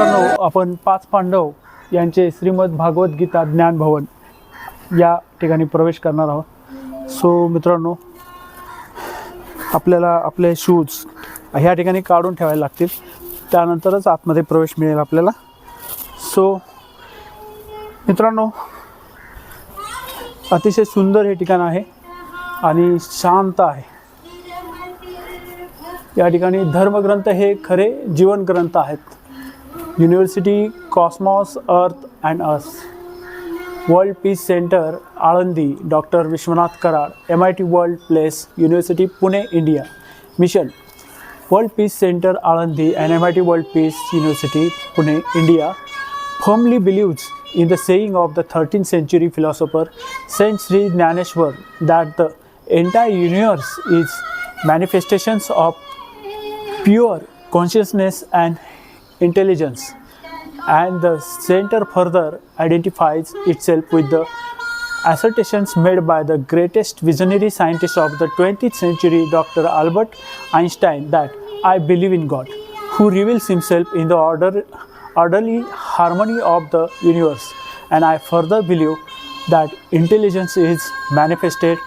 मित्रांनो आपण पाच पांडव यांचे श्रीमद भागवत गीता ज्ञान भवन या ठिकाणी प्रवेश करणार आहोत. सो मित्रांनो आपल्याला आपले शूज ह्या ठिकाणी काढून ठेवायला लागतील. त्यानंतरच आतमध्ये प्रवेश मिळेल आपल्याला. सो मित्रांनो अतिशय सुंदर हे ठिकाण आहे आणि शांत आहे. या ठिकाणी धर्मग्रंथ हे खरे जीवन ग्रंथ आहेत. University Cosmos Earth and Us. World Peace Center Alandi, Dr. Vishwanath Karar, MIT World Place, University Pune, India. Mission World Peace Center Alandi and MIT World Peace University Pune, India firmly believes in the saying of the 13th century philosopher Saint Sri Naneshwar that the entire universe is manifestations of pure consciousness and intelligence. And the center further identifies itself with the assertions made by the greatest visionary scientist of the 20th century dr albert einstein that i believe in god who reveals himself in the order orderly harmony of the universe. And i further believe that intelligence is manifested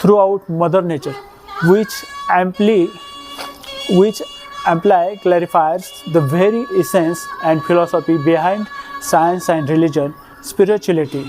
throughout mother nature which amply which amply clarifies the very essence and philosophy behind science and religion spirituality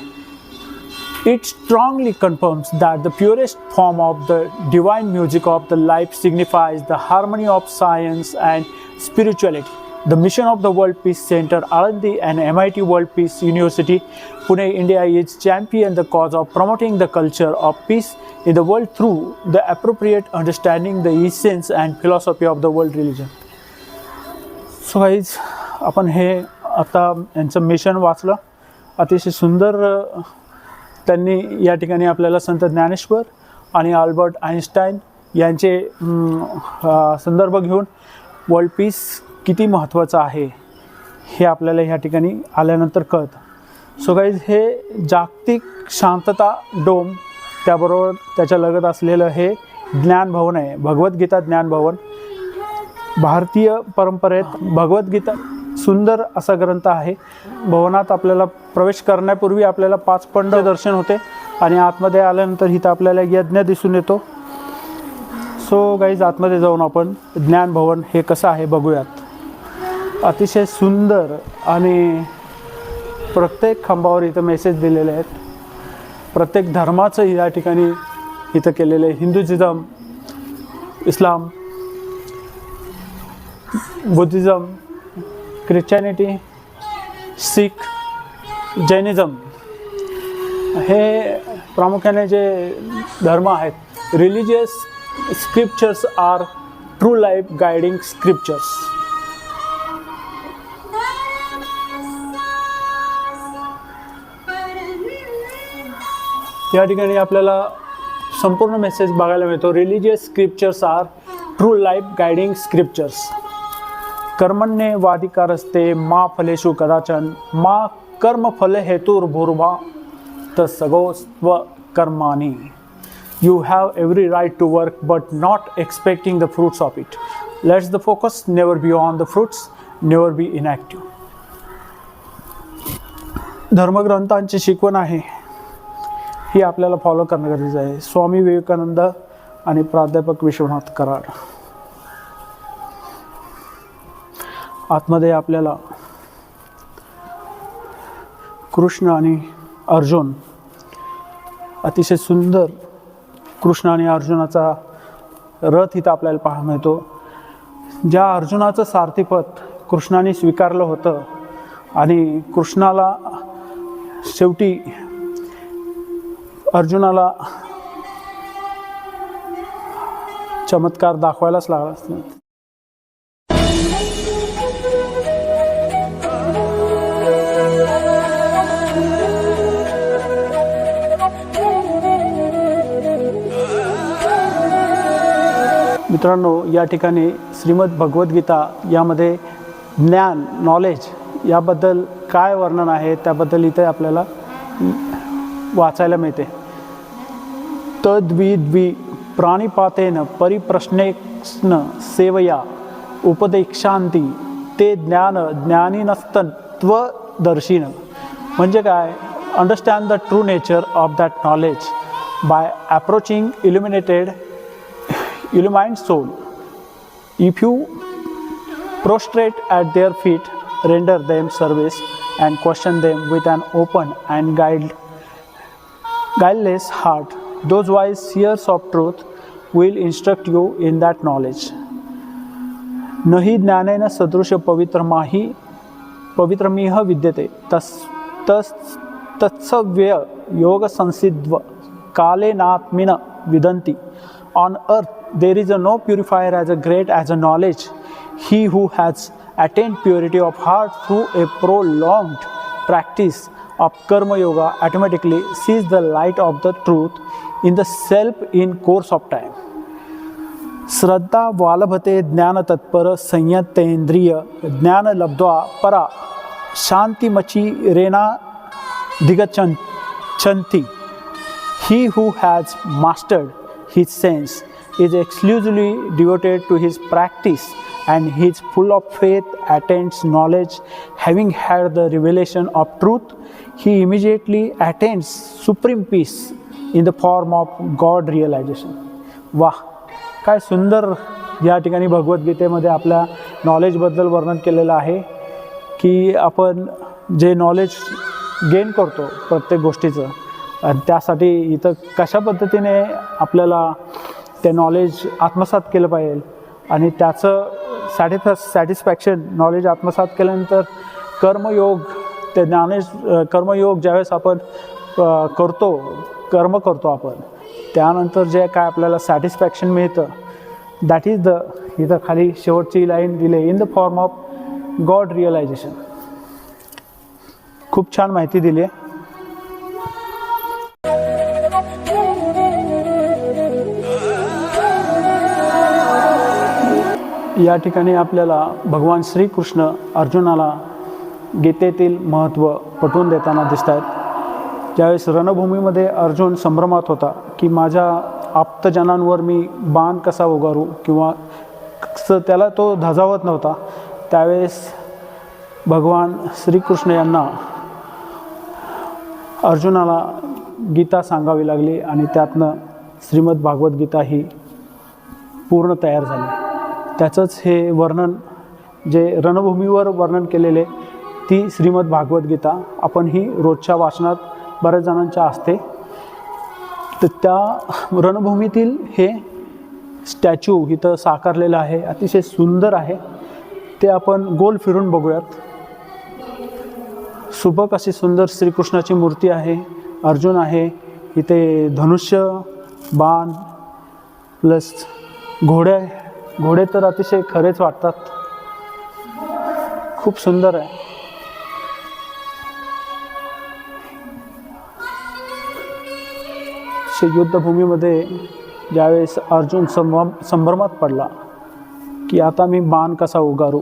it strongly confirms that the purest form of the divine music of the life signifies the harmony of science and spirituality. The mission of the World Peace Center, Alandi and MIT World Peace University, Pune, India is champion the cause of promoting the culture of peace in the world through the appropriate understanding the essence and philosophy of the world religion. So guys आपण हे आता यांचं mission वाचलं अतिशय सुंदर त्यांनी या ठिकाणी आपल्याला संत ज्ञानेश्वर आणि आल्बर्ट आईन्स्टाईन यांचे संदर्भ घेऊन वर्ल्ड पीस किती महत्त्वाचं आहे हे आपल्याला ह्या ठिकाणी आल्यानंतर कळतं. सो गाईज हे जागतिक शांतता डोम त्याबरोबर त्याच्या लगत असलेलं हे ज्ञानभवन आहे. भगवद्गीता ज्ञानभवन भारतीय परंपरेत भगवद्गीता सुंदर असा ग्रंथ आहे. भवनात आपल्याला प्रवेश करण्यापूर्वी आपल्याला पाच पंड दर्शन होते आणि आतमध्ये आल्यानंतर इथं आपल्याला यज्ञ दिसून येतो. सो गाईज आतमध्ये जाऊन आपण ज्ञान भवन हे कसं आहे बघूयात. अतिशय सुंदर आणि प्रत्येक खांबावर इथं मेसेज दिलेले आहेत. प्रत्येक धर्माचं या ठिकाणी इथं केलेलं आहे. Hinduism Islam Buddhism Christianity Sikh Jainism हे प्रामुख्याने जे धर्म आहेत religious scriptures are true life guiding scriptures या ठिकाणी आपल्याला संपूर्ण मेसेज बघायला मिळतो. Religious scriptures are true life guiding scriptures कर्मण्ये वाधिकारस्ते मा फलेषु कदाचन मा कर्मफल हेतुर्भुर्भा तर सगोस्व कर्मानी you have every right to work but not expecting the fruits of it let's the focus never be on the fruits never be inactive धर्मग्रंथांची शिकवण आहे. ही आपल्याला फॉलो करणं गरजेचं आहे. स्वामी विवेकानंद आणि प्राध्यापक विश्वनाथ कराड. आतमध्ये आपल्याला कृष्ण आणि अर्जुन. अतिशय सुंदर कृष्ण आणि अर्जुनाचा रथ इथं आपल्याला पाहायला मिळतो. ज्या अर्जुनाचं सारथीपद कृष्णाने स्वीकारलं होतं आणि कृष्णाला शेवटी अर्जुनाला चमत्कार दाखवायलाच लागला. असता मित्रांनो या ठिकाणी श्रीमद भगवद्गीता यामध्ये ज्ञान नॉलेज याबद्दल काय वर्णन आहे त्याबद्दल इथे आपल्याला वाचायला मिळते. तद्विद्वि प्राणिपातेन परिप्रश्नेक्ष्ण सेवया उपदेक्षांती ते ज्ञान ज्ञानीनस्तत्वदर्शीन म्हणजे काय? Understand the true nature of that knowledge by approaching illuminated illumined soul if you prostrate at their feet render them service and question them with an open and guide guideless heart Those wise seers of truth will instruct you in that knowledge. नही ज्ञानेन सदृश पवित्र माही पवित्रमिह विद्यते तस् तस् तत्सव्य योग संसिद्व कालेनात्मिन विदन्ति on earth there is a no purifier as a great as a knowledge he who has attained purity of heart through a prolonged practice of karma yoga automatically sees the light of the truth in the self in course of time श्रद्धा वालभते ज्ञान तत्पर संयतेंद्रिय ज्ञान लब्ध्वा परा शांतिमची Rena दिगचन चंती He who has mastered his sense is exclusively devoted to his practice and he is full of faith, attains knowledge. Having had the revelation of truth, he immediately attains supreme peace in the form of God realization वाह काय सुंदर या ठिकाणी भगवद्गीतेमध्ये आपल्या नॉलेजबद्दल वर्णन केलेलं आहे की आपण जे नॉलेज गेन करतो प्रत्येक गोष्टीचं आणि त्यासाठी इथं कशा पद्धतीने आपल्याला ते नॉलेज आत्मसात केलं पाहिजे आणि त्याचं सॅटिफ सॅटिस्फॅक्शन नॉलेज आत्मसात केल्यानंतर कर्मयोग ते ज्ञानेश कर्मयोग ज्यावेळेस आपण करतो कर्म करतो आपण. त्यानंतर जे काय आपल्याला सॅटिस्फॅक्शन मिळतं दॅट इज द इथं खाली शेवटची लाईन दिले in the form of God realization खूप छान माहिती दिली. आहे या ठिकाणी आपल्याला भगवान श्रीकृष्ण अर्जुनाला गीतेतील महत्त्व पटवून देताना दिसत आहेत ज्यावेळेस रणभूमीमध्ये अर्जुन संभ्रमात होता की माझ्या आप्तजनांवर मी बाण कसा उगारू किंवा कसं त्याला तो धजावत नव्हता त्यावेळेस भगवान श्रीकृष्ण यांना अर्जुनाला गीता सांगावी लागली आणि त्यातनं श्रीमद भागवत गीता ही पूर्ण तयार झाली. त्याचंच हे वर्णन जे रणभूमीवर वर्णन केलेले ती श्रीमद भागवत गीता आपण ही रोजच्या वाचनात बऱ्याच जणांच्या असते तर त्या रणभूमीतील हे स्टॅच्यू इथं साकारलेलं आहे. अतिशय सुंदर आहे. ते आपण गोल फिरून बघूयात. सुबक अशी सुंदर श्रीकृष्णाची मूर्ती आहे. अर्जुन आहे. इथे धनुष्य बाण प्लस घोडे घोडे तर अतिशय खरेच वाटतात. खूप सुंदर आहे. श्री युद्धभूमीमध्ये ज्यावेळेस अर्जुन संभ्रम संभ्रमात पडला की आता मी बाण कसा उगारू?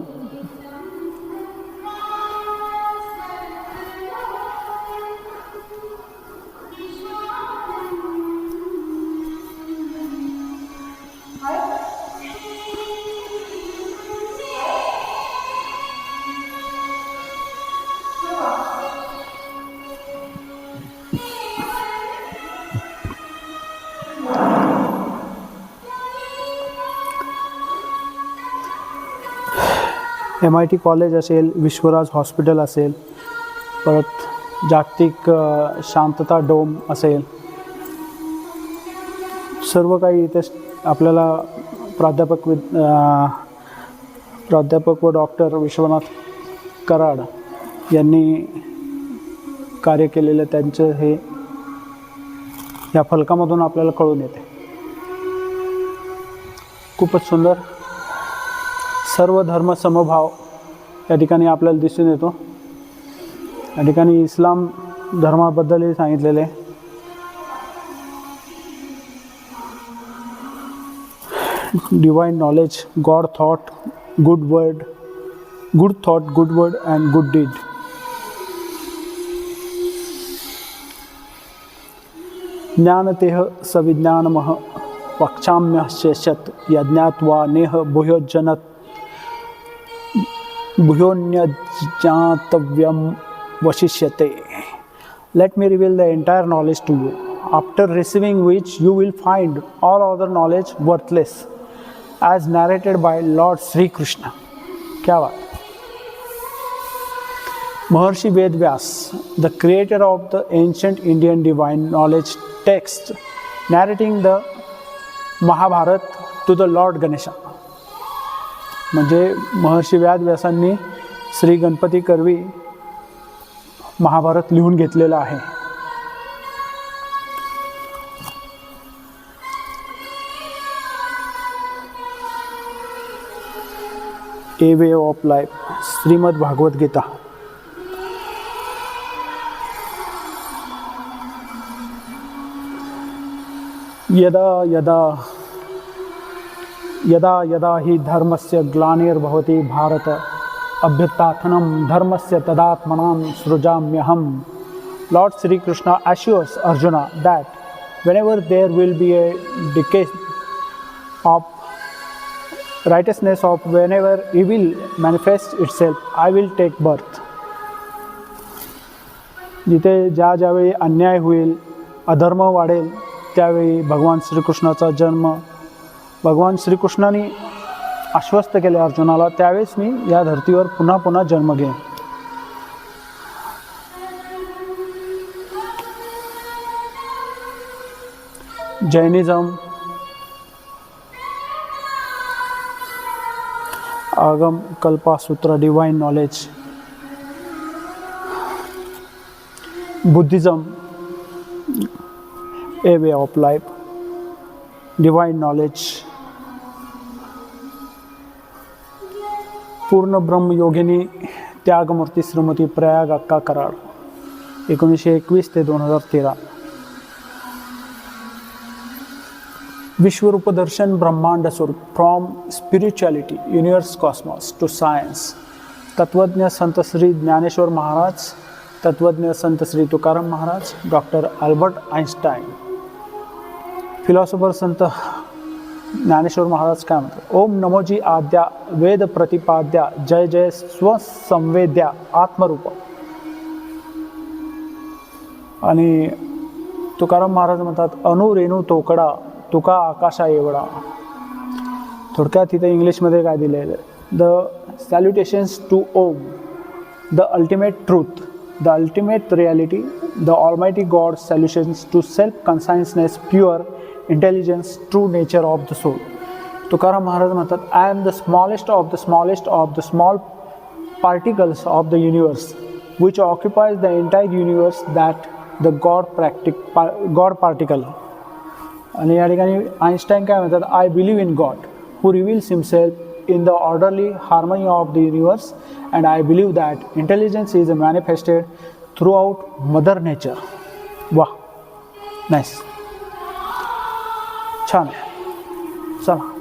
M I T college Vishwaraj Vishwaraj hospital असेल परत जागतिक शांतता डोम असेल. सर्व काही इथे आपल्याला प्राध्यापक विद प्राध्यापक व डॉक्टर विश्वनाथ कराड यांनी कार्य केलेलं त्यांचं हे या फलकामधून आपल्याला कळून येते. खूपच सुंदर. सर्व धर्म समभाव या ठिकाणी आपल्याला दिसून येतो. या ठिकाणी इस्लाम धर्माबद्दलही सांगितलेले divine knowledge God thought good word good thought good word and good deed ज्ञानतेह सविज्ञानमः वक्षाम्यशत यज्ञात्वा नेह भूयोजनत भूयोन्यज्ञातव्यम वशिष्यते let me reveal the entire knowledge to you after receiving which you will find all other knowledge worthless as narrated by lord sri krishna क्या बात Maharshi Ved Vyas, the creator of the ancient Indian divine knowledge text, narrating the Mahabharat to the Lord Ganesha. म्हणजे महर्षी व्याद व्यासांनी श्री गणपती कर्वी महाभारत लिहून घेतलेलं आहे. A way of life Shrimad Bhagavad Gita. यदा यदा यदा यदा हि धर्मस्य ग्लानिर्भवति भारत अभ्युत्थानं धर्मस्य तदात्मनां सृजाम्यहं Lord Shrikrishna Krishna Arjuna that whenever there will be a decay of righteousness of whenever evil manifests itself, I will take birth. जिथे ज्या ज्यावेळी अन्याय होईल अधर्म वाढेल त्यावेळी भगवान श्रीकृष्णाचा जन्म भगवान श्रीकृष्णाने आश्वस्त केले अर्जुनाला. त्यावेळेस मी या धर्तीवर पुन्हा पुन्हा जन्म घेईन. Jainism. Agama Kalpasutra divine knowledge Buddhism. A way of life divine knowledge पूर्ण ब्रह्मयोगिनी त्यागमूर्ती श्रीमती प्रयाग अक्का कराड एकोणीसशे एकवीस ते दोन हजार तेरा. विश्वरूपदर्शन ब्रह्मांड स्वरूप from spirituality universe cosmos to science तत्वज्ञ संत श्री ज्ञानेश्वर महाराज तत्वज्ञ संत Shri Tukaram Maharaj doctor Albert Einstein philosopher संत ज्ञानेश्वर महाराज काय म्हणतात? ओम नमोजी आद्या वेद प्रतिपाद्या जय जय स्वसंवेद्या आत्मरूप. आणि तुकाराम महाराज म्हणतात अनुरेणू तोकडा तुका आकाशा एवढा. थोडक्यात तिथे इंग्लिशमध्ये काय दिलेलं आहे? The salutations to Om the ultimate truth the ultimate reality the almighty God salutations to self consciousness pure intelligence true nature of the soul Tukaram Maharaj म्हणतात I am the smallest of the smallest of the small particles of the universe which occupies the entire universe that the god practic god particle. आणि या ठिकाणी Einstein काय म्हणतात I believe in God who reveals himself in the orderly harmony of the universe and I believe that intelligence is a manifested throughout mother nature वा nice छान आहे चला